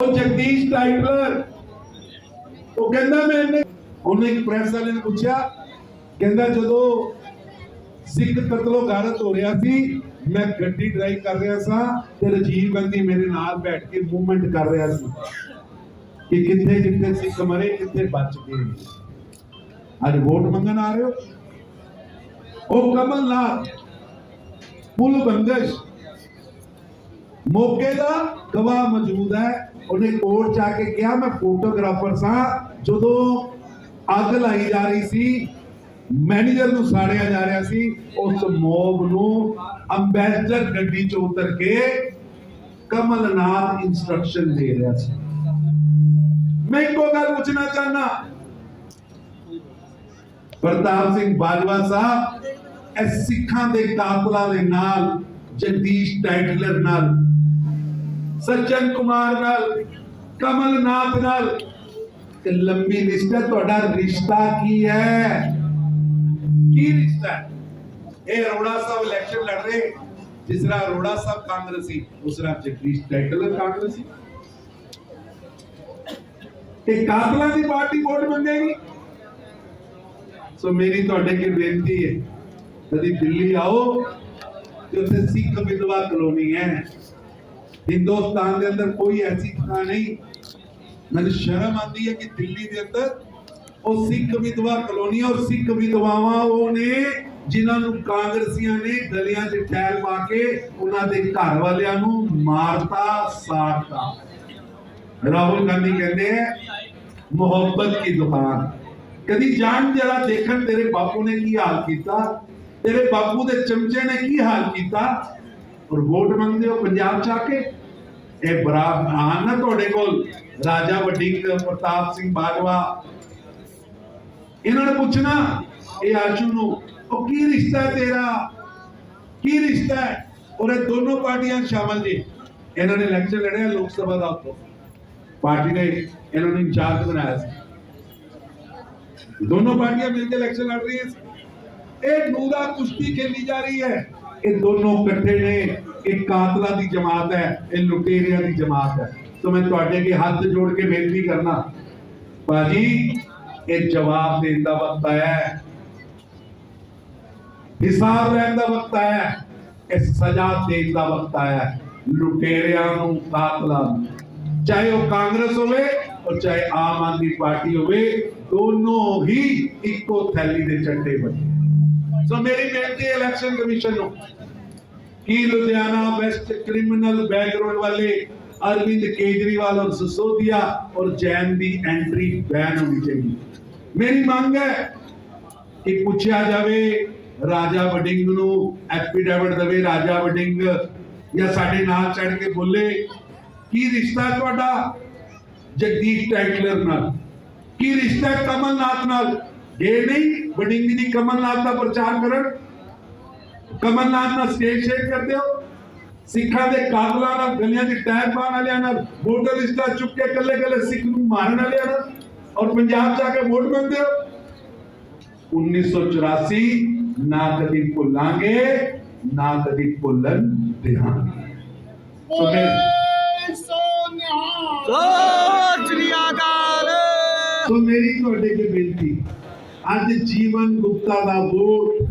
ਉਹ ਜਗਦੀਸ਼ ਟਾਈਟਲਰ। ਉਹ ਕਹਿੰਦਾ ਮੈਂ ਇਹਨੇ ਉਹਨੇ ਇੱਕ ਪ੍ਰੈਸ ਵਾਲੇ ਨੇ ਪੁੱਛਿਆ, ਕਹਿੰਦਾ ਜਦੋਂ ਸਿੱਖ ਕਤਲੋ ਗਾਰਤ ਹੋ ਰਿਹਾ ਸੀ, ਮੈਂ ਗੱਡੀ ਡਰਾਈਵ ਕਰ ਰਿਹਾ ਸਾਂ ਤੇ ਰਜੀਵ ਗਾਂਧੀ ਮੇਰੇ ਨਾਲ ਬੈਠ ਕੇ ਮੂਵਮੈਂਟ ਕਰ ਰਿਹਾ ਸੀ ਕਿ ਕਿੱਥੇ ਕਿੱਥੇ ਸਿੱਖ ਮਰੇ, ਕਿੱਥੇ ਬਚ ਗਏ। ਅੱਜ ਵੋਟ ਮੰਗਣ ਆ ਰਹੇ ਹੋ? ਉਹ ਕਮਲਨਾਥ, ਪੁਲ ਬੰਦਸ਼ ਮੌਕੇ ਦਾ ਗਵਾਹ ਮੌਜੂਦ ਹੈ। ਉਹਨੇ ਕੋਰਟ ਚ ਕੇ ਕਿਹਾ, ਮੈਂ ਫੋਟੋਗ੍ਰਾਫਰ ਸਾਂ। ਜਦੋਂ ਅੱਗ ਲਾਈ ਜਾ ਰਹੀ ਸੀ, ਮੈਨੇਜਰ ਨੂੰ ਸਾੜਿਆ ਜਾ ਰਿਹਾ ਸੀ, ਉਸ ਮੋਬ ਨੂੰ ਅੰਬੈਸਡਰ ਗੱਡੀ ਚ ਉਤਰ ਕੇ ਕਮਲਨਾਥ ਇਨਸਟਰਕਸ਼ਨ ਦੇ ਰਿਹਾ ਸੀ। ਮੈਂ ਇੱਕੋ ਗੱਲ ਪੁੱਛਣਾ ਚਾਹਨਾ ਪ੍ਰਤਾਪ ਸਿੰਘ ਬਾਜਵਾ ਸਾਹਿਬ, ਇਹ ਸਿੱਖਾਂ ਦੇ ਕਾਤਲਾਂ ਦੇ ਨਾਲ, ਜਗਦੀਸ਼ ਟਾਈਟਲਰ ਨਾਲ ਸੱਜਣ ਕੁਮਾਰ ਨਾਲ ਕਮਲਨਾਥ ਨਾਲ ਤੇ ਲੰਬੀ ਲਿਸਟ ਹੈ ਤੁਹਾਡਾ ਰਿਸ਼ਤਾ ਕੀ ਹੈ ਕੀ ਰਿਸ਼ਤਾ ਹੈ ਇਹ ਅਰੋੜਾ ਸਾਹਿਬ ਇਲੈਕਸ਼ਨ ਲੜ ਰਹੇ ਜਿਸ ਤਰ੍ਹਾਂ ਅਰੋੜਾ ਸਾਹਿਬ ਕਾਂਗਰਸੀ ਉਸ ਤਰ੍ਹਾਂ ਜਗਦੀਸ਼ ਟਾਈਟਲਰ ਕਾਂਗਰਸੀ ਇਹ ਕਾਤਲਾਂ ਦੀ ਪਾਰਟੀ ਵੋਟ ਮੰਗੇਗੀ ਸੋ ਮੇਰੀ ਤੁਹਾਡੇ ਅੱਗੇ ਬੇਨਤੀ ਹੈ ਕਦੀ ਦਿੱਲੀ ਆਓ ਤੇ ਉੱਥੇ ਸਿੱਖ ਵਿਧਵਾ ਕਲੋਨੀ ਹੈ ਹਿੰਦੁਸਤਾਨ ਦੇ ਅੰਦਰ ਕੋਈ ਐਸੀ ਥਾਂ ਨਹੀਂ। ਮੈਨੂੰ ਸ਼ਰਮ ਆਉਂਦੀ ਹੈ ਕਿ ਦਿੱਲੀ ਦੇ ਅੰਦਰ ਉਹ ਸਿੱਖ ਵਿਧਵਾ ਕਲੋਨੀ ਔਰ ਸਿੱਖ ਵਿਧਵਾਵਾਂ, ਉਹ ਨੇ ਜਿਨ੍ਹਾਂ ਨੂੰ ਕਾਂਗਰਸੀਆਂ ਨੇ ਗਲੀਆਂ 'ਚ ਠਹਿਰ ਪਾ ਕੇ ਉਹਨਾਂ ਦੇ ਘਰ ਵਾਲਿਆਂ ਨੂੰ ਮਾਰਤਾ, ਸਾੜਤਾ। ਰਾਹੁਲ ਗਾਂਧੀ ਕਹਿੰਦੇ ਹੈ ਮੁਹੱਬਤ ਕੀ ਦੁਕਾਨ? ਕਦੀ ਜਾਣ ਜਰਾ ਦੇਖਣ ਤੇਰੇ ਬਾਪੂ ਨੇ ਕੀ ਹਾਲ ਕੀਤਾ? ਤੇਰੇ ਬਾਪੂ ਦੇ ਚਮਚੇ ਨੇ ਕੀ ਹਾਲ ਕੀਤਾ? ਔਰ ਵੋਟ ਮੰਗਦੇ ਹੋ ਪੰਜਾਬ ਚ ਆ ਕੇ? ਇਹ ਬੜਾ ਆਨ ਨਾ ਤੁਹਾਡੇ ਕੋਲ? ਰਾਜਾ ਵਡਿੰਗ ਪ੍ਰਤਾਪ ਸਿੰਘ ਬਾਜਵਾ ਇਹਨਾਂ ਨੇ ਪੁੱਛਣਾ, ਇਹ ਆਸ਼ੂ ਨੂੰ, ਉਹ ਕੀ ਰਿਸ਼ਤਾ ਹੈ ਤੇਰਾ? ਕੀ ਰਿਸ਼ਤਾ ਹੈ? ਔਰ ਇਹ ਦੋਨੋਂ ਪਾਰਟੀਆਂ ਸ਼ਾਮਲ ਜੀ ਇਹਨਾਂ ਨੇ ਇਲੈਕਸ਼ਨ ਲੜਿਆ ਲੋਕ ਸਭਾ ਦਾ ਉੱਤੋਂ। ਪਾਰਟੀ ਨੇ ਇਹਨਾਂ ਨੂੰ ਇੰਚਾਰਜ ਬਣਾਇਆ ਸੀ। ਦੋਨੋਂ ਪਾਰਟੀਆਂ ਮਿਲ ਕੇ ਇਲੈਕਸ਼ਨ ਲੜ ਰਹੀਆਂ ਸੀ। ਇਹ ਨੂਰਾ ਕੁਸ਼ਤੀ ਖੇਲੀ ਜਾ ਰਹੀ ਹੈ। ਇਹ ਦੋਨੋਂ ਇਕੱਠੇ ਨੇ। ਇਹ ਕਾਤਲਾ ਦੀ ਜਮਾਤ ਹੈ, ਇਹ ਲੁਟੇਰਿਆਂ ਦੀ ਜਮਾਤ ਹੈ। ਸੋ ਮੈਂ ਤੁਹਾਡੇ ਅੱਗੇ ਹੱਥ ਜੋੜ ਕੇ ਬੇਨਤੀ ਕਰਨਾ ਬਾਜੀ ਇਹ ਜਵਾਬ ਦੇਣ ਦਾ ਵਕਤ ਆਇਆ ਹੈ। ਹਿਸਾਬ ਲੈਣ ਦਾ ਵਕਤ ਆਇਆ ਹੈ। ਇਹ ਸਜ਼ਾ ਦੇਣ ਦਾ ਵਕਤ ਆਇਆ ਹੈ। ਲੁਟੇਰਿਆਂ ਨੂੰ, ਕਾਤਲਾਂ ਨੂੰ, ਚਾਹੇ ਉਹ ਕਾਂਗਰਸ ਹੋਵੇ ਔਰ ਚਾਹੇ ਆਮ ਆਦਮੀ ਪਾਰਟੀ ਹੋਵੇ, ਦੋਨੋਂ ਹੀ ਇੱਕੋ ਥੈਲੀ ਦੇ ਚੱਟੇ ਬਣੇ। ਸੋ ਮੇਰੀ ਬੇਨਤੀ ਇਲੈਕਸ਼ਨ ਕਮਿਸ਼ਨ ਨੂੰ ਕਿ ਲੁਧਿਆਣਾ ਵੈਸਟ ਕ੍ਰਿਮੀਨਲ ਬੈਕਗ੍ਰਾਉਂਡ ਵਾਲੇ ਅਰਵਿੰਦ ਕੇਜਰੀਵਾਲ ਔਰ ਸਸੋਦੀਆ ਔਰ ਜੈਨ ਦੀ ਐਂਟਰੀ ਬੈਨ ਹੋਣੀ ਚਾਹੀਦੀ। ਮੇਰੀ ਮੰਗ ਹੈ ਕਿ ਪੁੱਛਿਆ ਜਾਵੇ ਰਾਜਾ ਵਡਿੰਗ ਨੂੰ ਐਫੀਡੇਵਿਟ ਦੇਵੇ ਰਾਜਾ ਵਡਿੰਗ ਜਾਂ ਸਾਡੇ ਨਾਲ ਚੜ ਕੇ ਬੋਲੇ, ਕੀ ਰਿਸ਼ਤਾ ਤੁਹਾਡਾ? ਜਗਦੀਸ਼ ਟਾਈਟਲਰ ਨਾਲ। ਕੀ ਰਿਸ਼ਤਾ ਕਮਲਨਾਥ ਨਾਲ? ਇਹ ਨਹੀਂ ਵਡਿੰਗ ਦੀ ਕਮਲਨਾਥ ਦਾ ਪ੍ਰਚਾਰ ਕਰਨ। ਕਮਲਨਾਥ ਨਾਲ ਸਟੇਜ ਸ਼ੇਅਰ ਕਰਦੇ ਹੋ। ਸਿੱਖਾਂ ਦੇ ਕਾਤਲਾਂ ਨਾਲ ਗਲੀਆਂ 'ਚ ਟੈਗ ਪਾਉਣ ਵਾਲਿਆਂ ਨਾਲ ਵੋਟਰ ਲਿਸਟਾਂ ਚੁੱਕ ਕੇ ਕੱਲੇ ਕੱਲੇ ਸਿੱਖ ਨੂੰ ਮਾਰਨ ਵਾਲਿਆਂ ਨਾਲ ਔਰ ਪੰਜਾਬ ਆ ਕੇ ਵੋਟ ਮੰਗਦੇ ਹੋ। 1984 ਨਾ ਕਦੀ ਭੁੱਲਾਂਗੇ ਨਾ ਕਦੀ ਭੁੱਲਣ ਦਿਆਂਗੇ ਸੋ ਸ੍ਰੀ ਅਕਾਲ। ਸੋ ਮੇਰੀ ਤੁਹਾਡੇ ਅੱਗੇ ਬੇਨਤੀ ਅੱਜ ਜੀਵਨ ਗੁਪਤਾ ਦਾ ਵੋਟ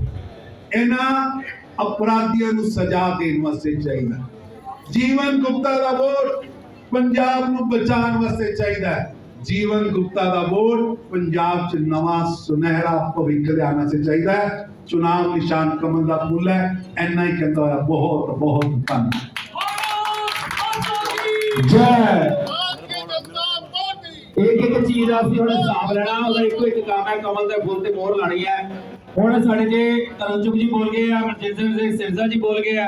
ਇਹਨਾਂ ਅਪਰਾਧੀਆਂ ਨੂੰ ਸਜ਼ਾ ਦੇਣ ਵਾਸਤੇ ਚਾਹੀਦਾ। ਜੀਵਨ ਗੁਪਤਾ ਦਾ ਵੋਟ ਪੰਜਾਬ ਨੂੰ ਬਚਾਉਣ ਵਾਸਤੇ ਚਾਹੀਦਾ ਹੈ। ਜੀਵਨ ਗੁਪਤਾ ਦਾ ਵੋਟ ਪੰਜਾਬ 'ਚ ਨਵਾਂ ਸੁਨਹਿਰਾ ਭਵਿੱਖ ਲਿਆਉਣ ਵਾਸਤੇ ਚਾਹੀਦਾ ਹੈ। ਚੁਣਾਵ ਨਿਸ਼ਾਨ ਕਮਲ ਦਾ ਫੁੱਲ ਹੈ। ਐਨਾ ਹੀ ਕਹਿੰਦਾ ਹੋਇਆ ਬਹੁਤ ਬਹੁਤ ਧੰਨਵਾਦ ਜੈ ਇੱਕ ਚੀਜ਼ ਦਾ ਅਸੀਂ ਹੁਣ ਹਿਸਾਬ ਲੈਣਾ, ਉਹਦਾ ਇੱਕੋ ਇੱਕ ਕੰਮ ਹੈ, ਕਮਲ ਦੇ ਫੁੱਲ ਤੇ ਮੋਹਰ ਲਾਣੀ ਹੈ। ਹੁਣ ਸਾਡੇ ਜੇ ਤਰਨਚੁਕ ਜੀ ਬੋਲ ਗਏ ਆ ਮਨਜਿੰਦਰ ਸਿੰਘ ਸਿਰਸਾ ਜੀ ਬੋਲ ਗਏ ਆ